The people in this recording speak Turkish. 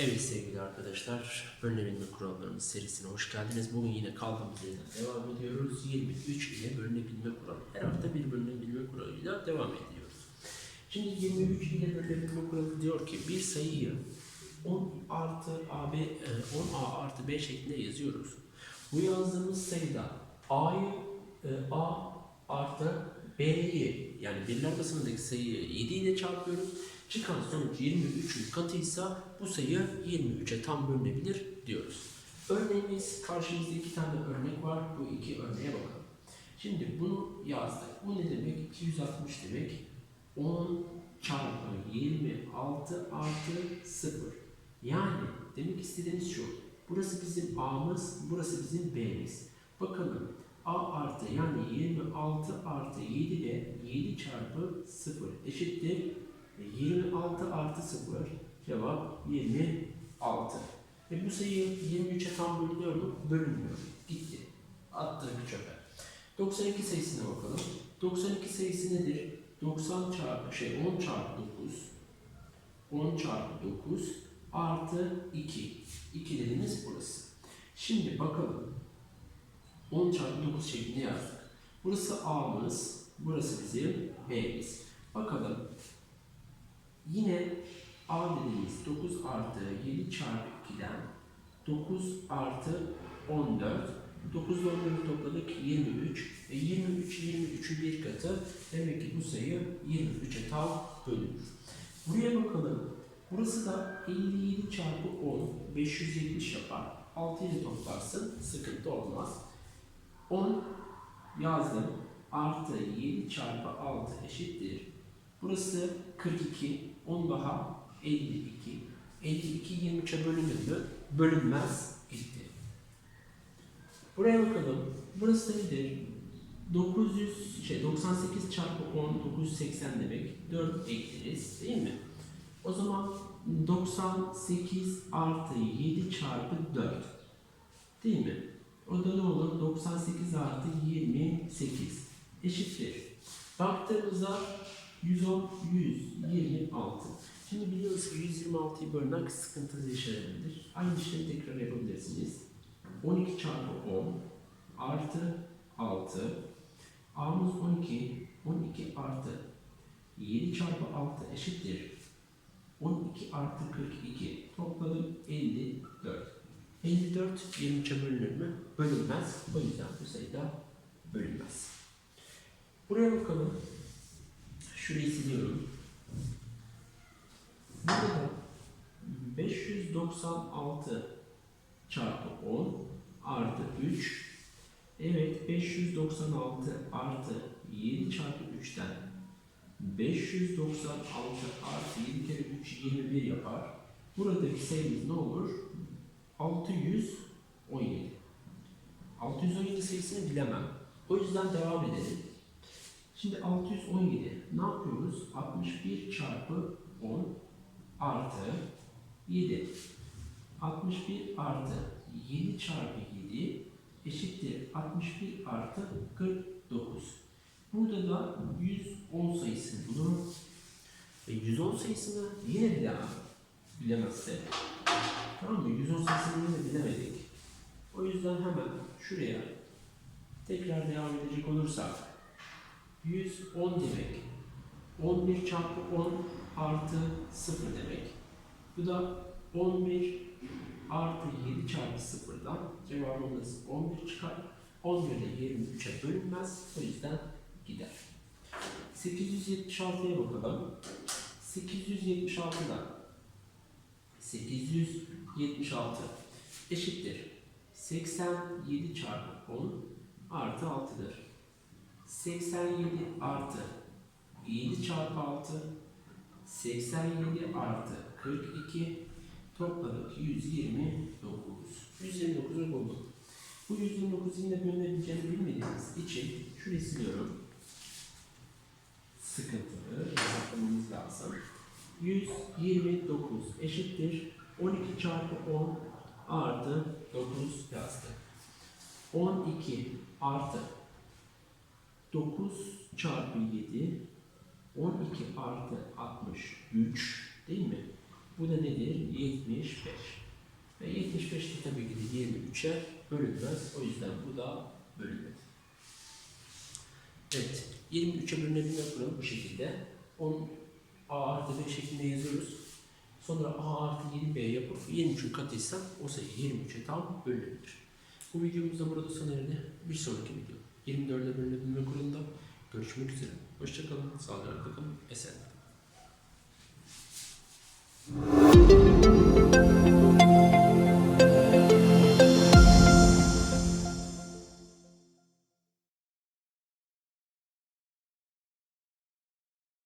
Evet sevgili arkadaşlar, bölünebilme kurallarımız serisine hoş geldiniz. Bugün yine kaldığımız yerden devam ediyoruz. 23 ile bölünebilme kuralı. Her hafta bir bölünebilme kuralıyla devam ediyoruz. Şimdi 23 ile bölünebilme kuralı diyor ki bir sayıyı 10 artı AB, e, 10A artı B şeklinde yazıyoruz. Bu yazdığımız sayıda A'yı e, A artı B'yi yani birler basamındaki sayıyı 7 ile çarpıyoruz. Çıkan sonuç 23'ün katıysa bu sayı 23'e tam bölünebilir diyoruz. Örneğimiz karşımızda iki tane örnek var. Bu iki örneğe bakalım. Şimdi bunu yazdık. Bu ne demek? 260 demek. 10 çarpı 26 artı 0. Yani demek istediğimiz şu. Burası bizim A'mız, burası bizim B'miz. Bakalım A artı yani 26 artı 7 de 7 çarpı 0 eşittir 26 artı 0 cevap 26. Ve bu sayı 23'e tam bölünüyor mu? Bölünmüyor. Gitti. Attık çöpe. 92 sayısına bakalım. 92 sayısı nedir? 90 çarpı şey 10 çarpı 9 10 çarpı 9 artı 2. 2 dediğimiz burası. Şimdi bakalım. 10 çarpı 9 şeklinde yazdık. Burası A'mız, burası bizim B'miz. Bakalım A dediğimiz 9 artı 7 çarpı 2'den 9 artı 14 9 ile 14'ü topladık 23 e 23 23'ün bir katı demek ki bu sayı 23'e tam bölünür. Buraya bakalım. Burası da 57 çarpı 10 570 yapar. 6 ile toplarsın sıkıntı olmaz. 10 yazdım. Artı 7 çarpı 6 eşittir. Burası 42. 10 daha 52. 52 23'e bölünür mü? Bölünmez. Gitti. Buraya bakalım. Burası nedir? 900 şey 98 çarpı 10 980 demek. 4 ekleriz değil mi? O zaman 98 artı 7 çarpı 4 değil mi? O da ne olur? 98 artı 28 eşittir. Baktığımızda 110, 126. Şimdi biliyoruz ki 126'yı bölmek sıkıntı yaşanabilir. Aynı işlemi tekrar yapabilirsiniz. 12 çarpı 10 artı 6. A'mız 12. 12 artı 7 çarpı 6 eşittir. 12 artı 42. Topladım 54. 54 23'e bölünür mü? Bölünmez. O yüzden bu sayıda bölünmez. Buraya bakalım. Şurayı siliyorum. Burada 596 çarpı 10 artı 3 Evet 596 artı 7 çarpı 3'ten 596 artı 7 kere 3 21 yapar. Buradaki sayımız ne olur? 617. 617 sayısını bilemem. O yüzden devam edelim. Şimdi 617 ne yapıyoruz? 61 çarpı 10 artı 7. 61 artı 7 çarpı 7 eşittir 61 artı 49. Burada da 110 sayısını bulurum. Ve 110 sayısını yine bilemem. Bilemezse. Tamam mı? 110 sayısını yine bilemedik. O yüzden hemen şuraya tekrar devam edecek olursak 110 demek. 11 çarpı 10 artı 0 demek. Bu da 11 artı 7 çarpı 0'dan cevabımız 11 çıkar. 11 de 23'e bölünmez. O yüzden gider. 876'ya bakalım. 876'da 876 eşittir. 87 çarpı 10 artı 6'dır. 87 artı 7 çarpı 6 87 artı 42 topladık 129. 129'u bulduk. Bu 129 yine bölünebileceğini bilmediğimiz için şurayı siliyorum. Sıkıntılı hesaplamamız lazım. 129 eşittir 12 çarpı 10 artı 9 yazdık. 12 artı 9 çarpı 7 12 artı 63 değil mi? Bu da nedir? 75. Ve 75 de tabii ki de 23'e bölünmez. O yüzden bu da bölünmez. Evet. 23'e bölünebilme kuralı bu şekilde. 10 A artı B şeklinde yazıyoruz. Sonra A artı 20B yapıp 23'ün katıysa o sayı 23'e tam bölünür. Bu videomuz da burada sona erdi. Bir sonraki video 24'de bölünebilme kurulunda görüşmek üzere. Hoşçakalın, sağlıcakla kalın, esenler.